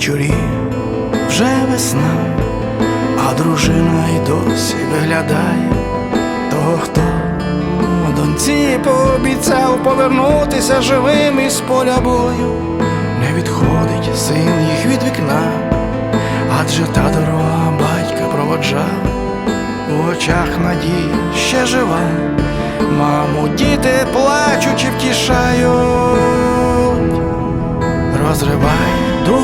Вечорі вже весна, а дружина й досі виглядає того, хто доньці пообіцяв повернутися живим із поля бою. Не відходить син їх від вікна, адже та дорога батька проводжав, у очах надії ще жива. Маму, діти плачучи втішають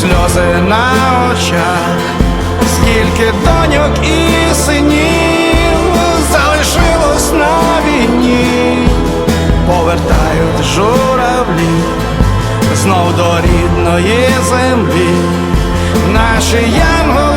сльози на очах, скільки доньок і синів залишилось на війні, повертають журавлі знов до рідної землі, наші янголи,